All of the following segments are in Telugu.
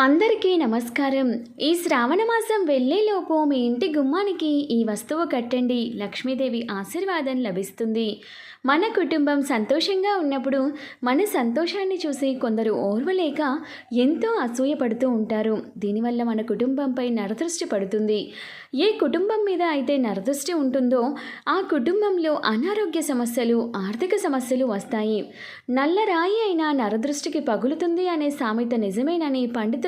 అందరికీ నమస్కారం. ఈ శ్రావణమాసం వెళ్ళేలోపు మీ ఇంటి గుమ్మానికి ఈ వస్తువు కట్టండి. లక్ష్మీదేవి ఆశీర్వాదం లభిస్తుంది. మన కుటుంబం సంతోషంగా ఉన్నప్పుడు మన సంతోషాన్ని చూసి కొందరు ఓర్వలేక ఎంతో అసూయపడుతూ ఉంటారు. దీనివల్ల మన కుటుంబంపై నరదృష్టి పడుతుంది. ఏ కుటుంబం మీద అయితే నరదృష్టి ఉంటుందో ఆ కుటుంబంలో అనారోగ్య సమస్యలు ఆర్థిక సమస్యలు వస్తాయి. నల్లరాయి అయినా నరదృష్టికి పగులుతుంది అనే సామెత నిజమేనని పండితులు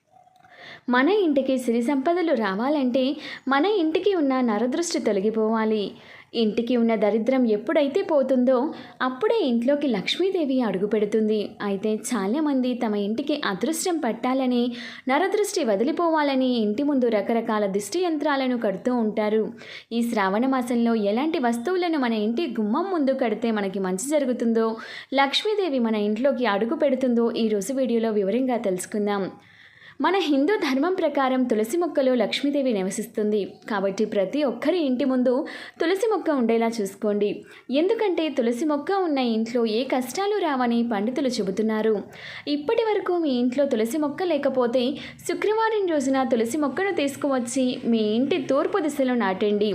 మన ఇంటికి సిరి సంపదలు రావాలంటే మన ఇంటికి ఉన్న నరదృష్టి తొలగిపోవాలి. ఇంటికి ఉన్న దరిద్రం ఎప్పుడైతే పోతుందో అప్పుడే ఇంట్లోకి లక్ష్మీదేవి అడుగుపెడుతుంది అయితే చాలామంది తమ ఇంటికి అదృష్టం పట్టాలని నరదృష్టి వదిలిపోవాలని ఇంటి ముందు రకరకాల దిష్టి యంత్రాలను కడుతూ ఉంటారు. ఈ శ్రావణ మాసంలో ఎలాంటి వస్తువులను మన ఇంటి గుమ్మం ముందు కడితే మనకి మంచి జరుగుతుందో లక్ష్మీదేవి మన ఇంట్లోకి అడుగు పెడుతుందో ఈరోజు వీడియోలో వివరంగా తెలుసుకుందాం. మన హిందూ ధర్మం ప్రకారం తులసి మొక్కలో లక్ష్మీదేవి నివసిస్తుంది. కాబట్టి ప్రతి ఒక్కరి ఇంటి ముందు తులసి మొక్క ఉండేలా చూసుకోండి. ఎందుకంటే తులసి మొక్క ఉన్న ఇంట్లో ఏ కష్టాలు రావని పండితులు చెబుతున్నారు. ఇప్పటి వరకు మీ ఇంట్లో తులసి మొక్క లేకపోతే శుక్రవారం రోజున తులసి మొక్కను తీసుకువచ్చి మీ ఇంటి తూర్పు దిశలో నాటండి.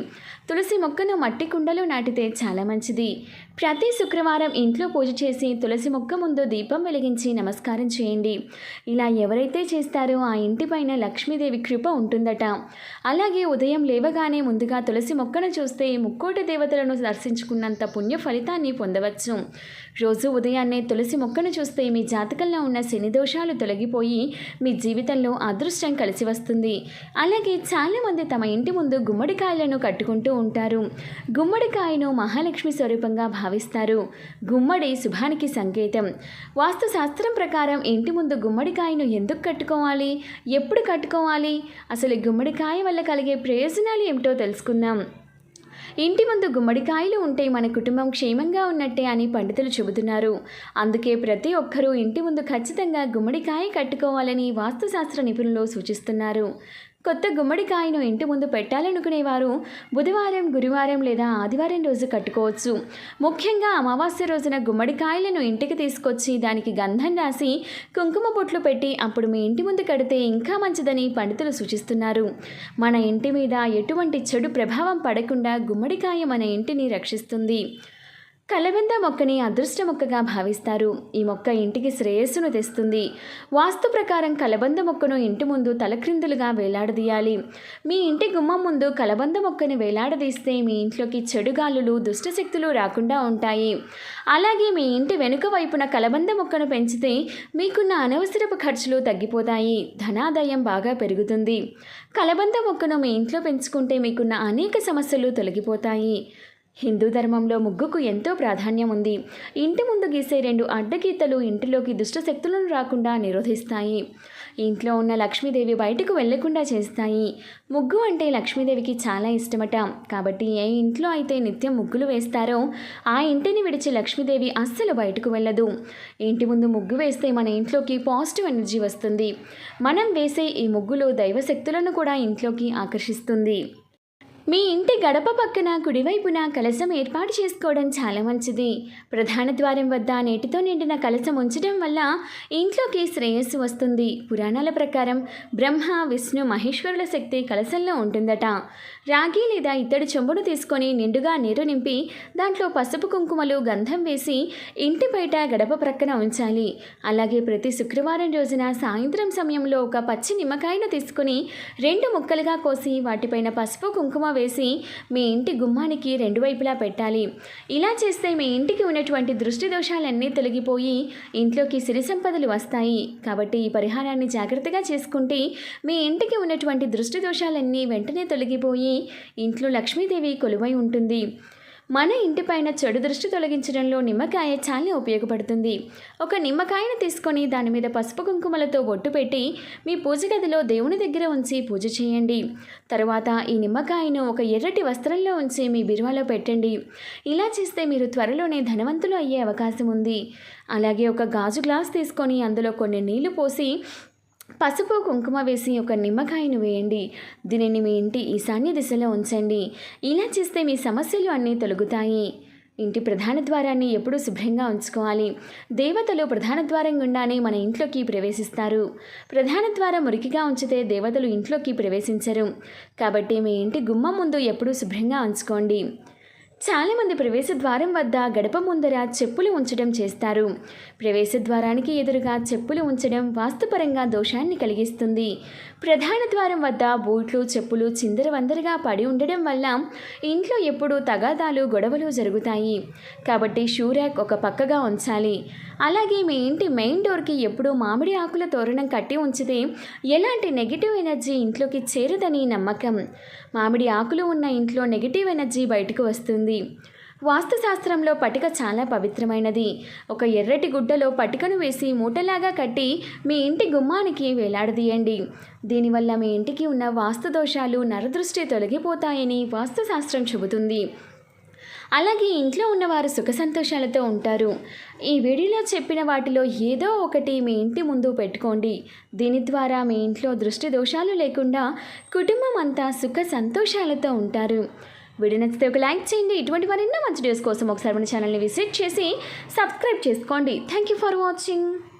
తులసి మొక్కను మట్టి కుండలో నాటితే చాలా మంచిది. ప్రతి శుక్రవారం ఇంట్లో పూజ చేసి తులసి మొక్క ముందు దీపం వెలిగించి నమస్కారం చేయండి. ఇలా ఎవరైతే చేస్తారో ఆ ఇంటిపైన లక్ష్మీదేవి కృప ఉంటుందట. అలాగే ఉదయం లేవగానే ముందుగా తులసి మొక్కను చూస్తే ముక్కోటి దేవతలను దర్శించుకున్నంత పుణ్య ఫలితాన్ని పొందవచ్చు. రోజు ఉదయాన్నే తులసి మొక్కను చూస్తే మీ జాతకంలో ఉన్న శని దోషాలు తొలగిపోయి మీ జీవితంలో అదృష్టం కలిసి వస్తుంది. అలాగే చాలామంది తమ ఇంటి ముందు గుమ్మడికాయలను కట్టుకుంటూ ఉంటారు. గుమ్మడికాయను మహాలక్ష్మి స్వరూపంగా భావిస్తారు. గుమ్మడి శుభానికి సంకేతం. వాస్తు శాస్త్రం ప్రకారం ఇంటి ముందు గుమ్మడికాయను ఎందుకు కట్టుకోవాలి? ఎప్పుడు కట్టుకోవాలి? అసలు గుమ్మడికాయ వల్ల కలిగే ప్రయోజనాలు ఏమిటో తెలుసుకుందాం. ఇంటి ముందు గుమ్మడికాయలు ఉంటే మన కుటుంబం క్షేమంగా ఉన్నట్టే అని పండితులు చెబుతున్నారు. అందుకే ప్రతి ఒక్కరూ ఇంటి ముందు ఖచ్చితంగా గుమ్మడికాయ కట్టుకోవాలని వాస్తుశాస్త్ర నిపుణులు సూచిస్తున్నారు. కొత్త గుమ్మడికాయను ఇంటి ముందు పెట్టాలనుకునేవారు బుధవారం గురువారం లేదా ఆదివారం రోజు కట్టుకోవచ్చు. ముఖ్యంగా అమావాస్య రోజున గుమ్మడికాయలను ఇంటికి తీసుకొచ్చి దానికి గంధం రాసి కుంకుమ బొట్లు పెట్టి అప్పుడు మీ ఇంటి ముందు కడితే ఇంకా మంచిదని పండితులు సూచిస్తున్నారు. మన ఇంటి మీద ఎటువంటి చెడు ప్రభావం పడకుండా గుమ్మడికాయ మన ఇంటిని రక్షిస్తుంది. కలబంద మొక్కని అదృష్ట మొక్కగా భావిస్తారు. ఈ మొక్క ఇంటికి శ్రేయస్సును తెస్తుంది. వాస్తు ప్రకారం కలబంద మొక్కను ఇంటి ముందు తలక్రిందులుగా వేలాడదీయాలి. మీ ఇంటి గుమ్మం ముందు కలబంద మొక్కను వేలాడదీస్తే మీ ఇంట్లోకి చెడు గాలులు దుష్టశక్తులు రాకుండా ఉంటాయి. అలాగే మీ ఇంటి వెనుక వైపున కలబంద మొక్కను పెంచితే మీకున్న అనవసరపు ఖర్చులు తగ్గిపోతాయి. ధనాదాయం బాగా పెరుగుతుంది. కలబంద మొక్కను మీ ఇంట్లో పెంచుకుంటే మీకున్న అనేక సమస్యలు తొలగిపోతాయి. హిందూ ధర్మంలో ముగ్గుకు ఎంతో ప్రాధాన్యం ఉంది. ఇంటి ముందు గీసే రెండు అడ్డగీతలు ఇంటిలోకి దుష్టశక్తులను రాకుండా నిరోధిస్తాయి. ఇంట్లో ఉన్న లక్ష్మీదేవి బయటకు వెళ్ళకుండా చేస్తాయి. ముగ్గు అంటే లక్ష్మీదేవికి చాలా ఇష్టమట. కాబట్టి ఏ ఇంట్లో అయితే నిత్యం ముగ్గులు వేస్తారో ఆ ఇంటిని విడిచి లక్ష్మీదేవి అస్సలు బయటకు వెళ్ళదు. ఇంటి ముందు ముగ్గు వేస్తే మన ఇంట్లోకి పాజిటివ్ ఎనర్జీ వస్తుంది. మనం వేసే ఈ ముగ్గులు దైవశక్తులను కూడా ఇంట్లోకి ఆకర్షిస్తుంది. మీ ఇంటి గడప పక్కన కుడివైపున కలశం ఏర్పాటు చేసుకోవడం చాలా మంచిది. ప్రధాన ద్వారం వద్ద నేటితో నిండిన కలశం ఉంచడం వల్ల ఇంట్లోకి శ్రేయస్సు వస్తుంది. పురాణాల ప్రకారం బ్రహ్మ విష్ణు మహేశ్వరుల శక్తి కలశంలో ఉంటుందట. రాగి లేదా ఇత్తడి చెంబును తీసుకొని నిండుగా నీరు నింపి దాంట్లో పసుపు కుంకుమలు గంధం వేసి ఇంటి బయట గడప ప్రక్కన ఉంచాలి. అలాగే ప్రతి శుక్రవారం రోజున సాయంత్రం సమయంలో ఒక పచ్చి నిమ్మకాయను తీసుకుని రెండు ముక్కలుగా కోసి వాటిపైన పసుపు కుంకుమ వేసి మీ ఇంటి గుమ్మానికి రెండు వైపులా పెట్టాలి. ఇలా చేస్తే మీ ఇంటికి ఉన్నటువంటి దృష్టి దోషాలన్నీ తొలగిపోయి ఇంట్లోకి సిరి సంపదలు వస్తాయి. కాబట్టి ఈ పరిహారాన్ని జాగ్రత్తగా చేసుకుంటే మీ ఇంటికి ఉన్నటువంటి దృష్టి దోషాలన్నీ వెంటనే తొలగిపోయి ఇంట్లో లక్ష్మీదేవి కొలువై ఉంటుంది. మన ఇంటిపైన చెడు దృష్టి తొలగించడంలో నిమ్మకాయ చాలా ఉపయోగపడుతుంది. ఒక నిమ్మకాయను తీసుకొని దాని మీద పసుపు కుంకుమలతో బొట్టు పెట్టి మీ పూజ గదిలో దేవుని దగ్గర ఉంచి పూజ చేయండి. తర్వాత ఈ నిమ్మకాయను ఒక ఎర్రటి వస్త్రంలో ఉంచి మీ బిరువాలో పెట్టండి. ఇలా చేస్తే మీరు త్వరలోనే ధనవంతులు అయ్యే అవకాశం ఉంది. అలాగే ఒక గాజు గ్లాస్ తీసుకొని అందులో కొన్ని నీళ్ళు పోసి పసుపు కుంకుమ వేసి ఒక నిమ్మకాయను వేయండి. దీనిని మీ ఇంటి ఈశాన్య దిశలో ఉంచండి. ఇలా చేస్తే మీ సమస్యలు అన్నీ తొలగుతాయి. ఇంటి ప్రధాన ద్వారాన్ని ఎప్పుడూ శుభ్రంగా ఉంచుకోవాలి. దేవతలు ప్రధాన ద్వారం గుండానే మన ఇంట్లోకి ప్రవేశిస్తారు. ప్రధాన ద్వారం మురికిగా ఉంచితే దేవతలు ఇంట్లోకి ప్రవేశించరు. కాబట్టి మీ ఇంటి గుమ్మం ముందు ఎప్పుడూ శుభ్రంగా ఉంచుకోండి. చాలామంది ప్రవేశ ద్వారం వద్ద గడప ముందర చెప్పులు ఉంచడం చేస్తారు. ప్రవేశ ద్వారానికి ఎదురుగా చెప్పులు ఉంచడం వాస్తుపరంగా దోషాన్ని కలిగిస్తుంది. ప్రధాన ద్వారం వద్ద బూట్లు చెప్పులు చిందరవందరగా పడి ఉండడం వల్ల ఇంట్లో ఎప్పుడూ తగాదాలు గొడవలు జరుగుతాయి. కాబట్టి షూ ర్యాక్ ఒక పక్కగా ఉంచాలి. అలాగే మీ ఇంటి మెయిన్ డోర్కి ఎప్పుడూ మామిడి ఆకుల తోరణం కట్టి ఉంచితే ఎలాంటి నెగిటివ్ ఎనర్జీ ఇంట్లోకి చేరదని నమ్మకం? మామిడి ఆకులు ఉన్న ఇంట్లో నెగిటివ్ ఎనర్జీ బయటకు వస్తుంది. వాస్తుశాస్త్రంలో పటిక చాలా పవిత్రమైనది. ఒక ఎర్రటి గుడ్డలో పటికను వేసి మూటలాగా కట్టి మీ ఇంటి గుమ్మానికి వేలాడదీయండి. దీనివల్ల మీ ఇంటికి ఉన్న వాస్తు దోషాలు నరదృష్టి తొలగిపోతాయని వాస్తుశాస్త్రం చెబుతుంది. అలాగే ఇంట్లో ఉన్నవారు సుఖ సంతోషాలతో ఉంటారు. ఈ వీడియోలో చెప్పిన వాటిలో ఏదో ఒకటి మీ ఇంటి ముందు పెట్టుకోండి. దీని ద్వారా మీ ఇంట్లో దృష్టి దోషాలు లేకుండా కుటుంబం అంతా సుఖ సంతోషాలతో ఉంటారు. వీడియో నచ్చితే ఒక లైక్ చేయండి. ఇటువంటి మరెన్నో మంచి వీడియోస్ కోసం ఒకసారి మన ఛానల్ని విజిట్ చేసి సబ్స్క్రైబ్ చేసుకోండి. Thank you for watching